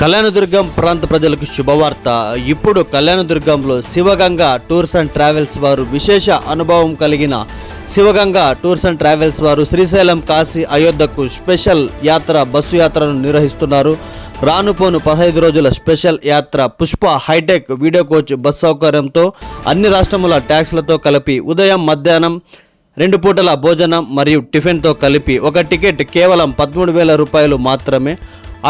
కళ్యాణదుర్గం ప్రాంత ప్రజలకు శుభవార్త. ఇప్పుడు కళ్యాణదుర్గంలో శివగంగ టూర్స్ అండ్ ట్రావెల్స్ వారు విశేష అనుభవం కలిగిన శివగంగ టూర్స్ అండ్ ట్రావెల్స్ వారు శ్రీశైలం కాశీ అయోధ్యకు స్పెషల్ యాత్ర బస్సు యాత్రను నిర్వహిస్తున్నారు. రానుపోను పదహైదు రోజుల స్పెషల్ యాత్ర Pushpa hitech video coach bus సౌకర్యంతో అన్ని రాష్ట్రముల ట్యాక్స్లతో కలిపి ఉదయం మధ్యాహ్నం రెండు పూటల భోజనం మరియు టిఫిన్తో కలిపి ఒక టికెట్ కేవలం పదమూడు వేల రూపాయలు మాత్రమే.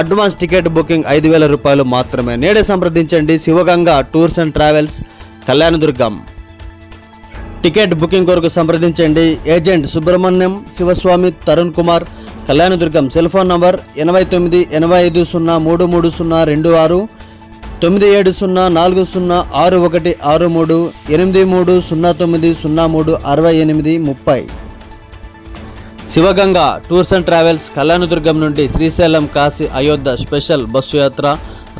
అడ్వాన్స్ టికెట్ బుకింగ్ ఐదు వేల రూపాయలు మాత్రమే. నేడే సంప్రదించండి. Shivaganga tours and travels Kalyanadurgam. Ticket booking కొరకు సంప్రదించండి. Agent Subrahmanyam Shivaswamy Tarun Kumar Kalyanadurgam. Cell phone number ఎనభై తొమ్మిది ఎనభై ఐదు సున్నా మూడు మూడు సున్నా రెండు ఆరు తొమ్మిది ఏడు సున్నా నాలుగు సున్నా ఆరు ఒకటి ఆరు మూడు ఎనిమిది మూడు సున్నా తొమ్మిది సున్నా మూడు అరవై ఎనిమిది ముప్పై. Shivaganga tours and travels Kalyanadurgam నుండి శ్రీశైలం కాశీ అయోధ్య స్పెషల్ బస్సు యాత్ర.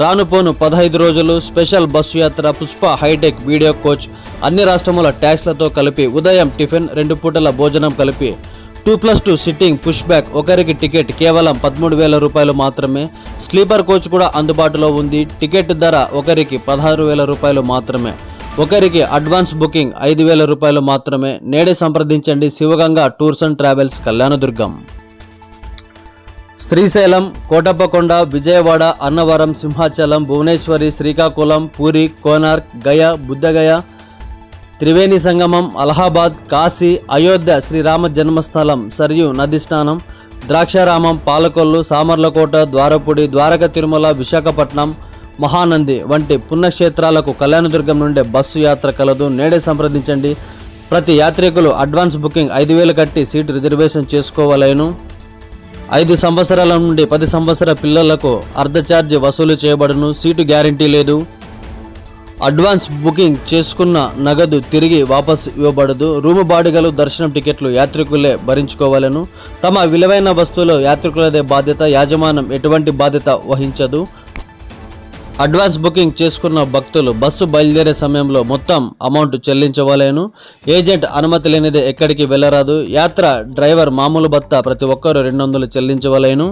రానుపోను పదహైదు రోజులు స్పెషల్ బస్సు యాత్ర పుష్ప హైటెక్ వీడియో కోచ్ అన్ని రాష్ట్రముల ట్యాక్స్లతో కలిపి ఉదయం టిఫిన్ రెండు పూటల భోజనం కలిపి two plus two sitting push back ఒకరికి టికెట్ కేవలం పదమూడు వేల రూపాయలు మాత్రమే. స్లీపర్ కోచ్ కూడా అందుబాటులో ఉంది. టికెట్ ధర ఒకరికి పదహారు వేల రూపాయలు మాత్రమే. ఒకరికి అడ్వాన్స్ బుకింగ్ ఐదు వేల రూపాయలు మాత్రమే. నేడే సంప్రదించండి Shivaganga tours and travels Kalyanadurgam. Srisailam Kotappakonda Vijayawada Annavaram Simhachalam Bhuvaneshwari Srikakulam Puri Konark Gaya Buddhagaya Triveni Sangam Allahabad Kashi Ayodhya Srirama జన్మస్థలం సరియు నది స్నానం ద్రాక్షారామం పాలకొల్లు సామర్లకోట ద్వారపుడి ద్వారక తిరుమల విశాఖపట్నం మహానంది వంటి పుణ్యక్షేత్రాలకు కళ్యాణదుర్గం నుండే బస్సు యాత్ర కలదు. నేడే సంప్రదించండి. ప్రతి యాత్రికులు అడ్వాన్స్ బుకింగ్ ఐదు వేలు కట్టి సీటు రిజర్వేషన్ చేసుకోవాలను. ఐదు సంవత్సరాల నుండి పది సంవత్సరాల పిల్లలకు అర్ధ ఛార్జ్ వసూలు చేయబడును. సీటు గ్యారంటీ లేదు. అడ్వాన్స్ బుకింగ్ చేసుకున్న నగదు తిరిగి వాపస్ ఇవ్వబడదు. రూము బాడిగలు దర్శనం టికెట్లు యాత్రికులే భరించుకోవాలను. తమ విలువైన వస్తువులు యాత్రికులదే బాధ్యత. యాజమాన్యం ఎటువంటి బాధ్యత వహించదు. అడ్వాన్స్ బుకింగ్ చేసుకున్న భక్తులు బస్సు బయలుదేరే సమయంలో మొత్తం అమౌంట్ చెల్లించవలేను. ఏజెంట్ అనుమతి లేనిదే ఎక్కడికి వెళ్ళరాదు. యాత్ర డ్రైవర్ మామూలు భత్త ప్రతి ఒక్కరూ రెండు వందలు చెల్లించవలేను.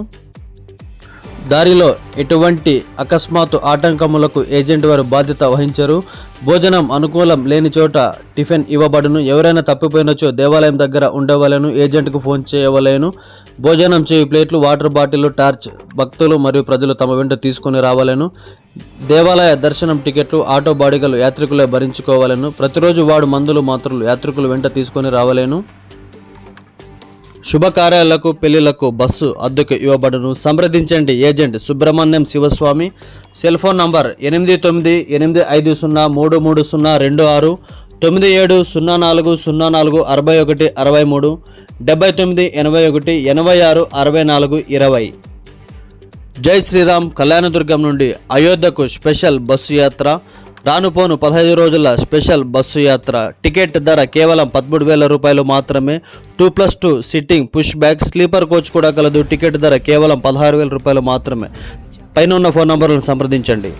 దారిలో ఎటువంటి అకస్మాత్తు ఆటంకములకు ఏజెంట్ వారు బాధ్యత వహించరు. భోజనం అనుకూలం లేని చోట టిఫిన్ ఇవ్వబడును. ఎవరైనా తప్పిపోయినచో దేవాలయం దగ్గర ఉండవలను ఏజెంట్కు ఫోన్ చేయవలేను. భోజనం చేయు ప్లేట్లు వాటర్ బాటిల్ టార్చ్ భక్తులు మరియు ప్రజలు తమ వెంట తీసుకుని రావాలను. దేవాలయ దర్శనం టికెట్లు ఆటో బాడిగలు యాత్రికులే భరించుకోవాలను. ప్రతిరోజు వాడు మందులు మాత్రలు యాత్రికులు వెంట తీసుకొని రావలేను. శుభకార్యాలకు పెళ్ళిలకు బస్సు అద్దెకు ఇవ్వబడును. సంప్రదించండి. Agent Subrahmanyam Shivaswamy. Cell phone number ఎనిమిది తొమ్మిది ఎనిమిది ఐదు సున్నా మూడు మూడు సున్నా రెండు ఆరు తొమ్మిది ఏడు సున్నా నాలుగు సున్నా నాలుగు అరవై ఒకటి అరవై మూడు డెబ్బై తొమ్మిది ఎనభై ఒకటి ఎనభై ఆరు అరవై నాలుగు ఇరవై. జై శ్రీరామ్. కళ్యాణదుర్గం నుండి అయోధ్యకు స్పెషల్ బస్సు యాత్ర. రానుపోను పదహైదు రోజుల స్పెషల్ బస్సు యాత్ర. టికెట్ ధర కేవలం పదమూడు వేల రూపాయలు మాత్రమే. Two plus two sitting push back sleeper coach కూడా కలదు. టికెట్ ధర కేవలం పదహారు వేల రూపాయలు మాత్రమే. పైన ఉన్న ఫోన్ నంబర్లను సంప్రదించండి.